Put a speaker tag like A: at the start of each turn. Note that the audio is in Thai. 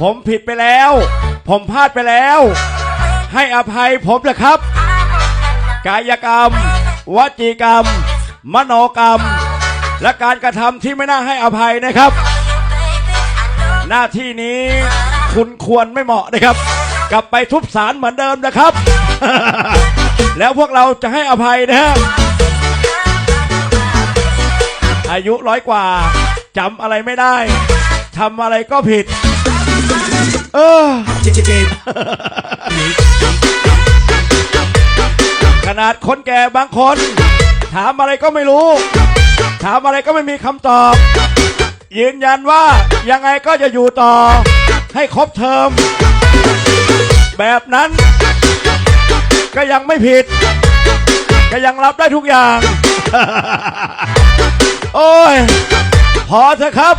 A: ผมผิดไปแล้ว ผมพลาดไปแล้ว ให้อภัยผมนะครับ กายกรรม วจีกรรม มโนกรรม และการกระทำที่ไม่น่าให้อภัยนะครับ หน้าที่นี้คุณควรไม่เหมาะนะครับ กลับไปทุบสารเหมือนเดิมนะครับ แล้วพวกเราจะให้อภัยนะฮะอายุร้อยกว่าจำอะไรไม่ได้ทำอะไรก็ผิด เออขนาดคนแก่บางคน ถามอะไรก็ไม่รู้ ถามอะไรก็ไม่มีคำตอบ ยืนยันว่ายังไงก็จะอยู่ต่อ ให้ครบเทอม แบบนั้น ก็ยังไม่ผิด ก็ยังรับได้ทุกอย่าง โอ้ย พอเถอะครับ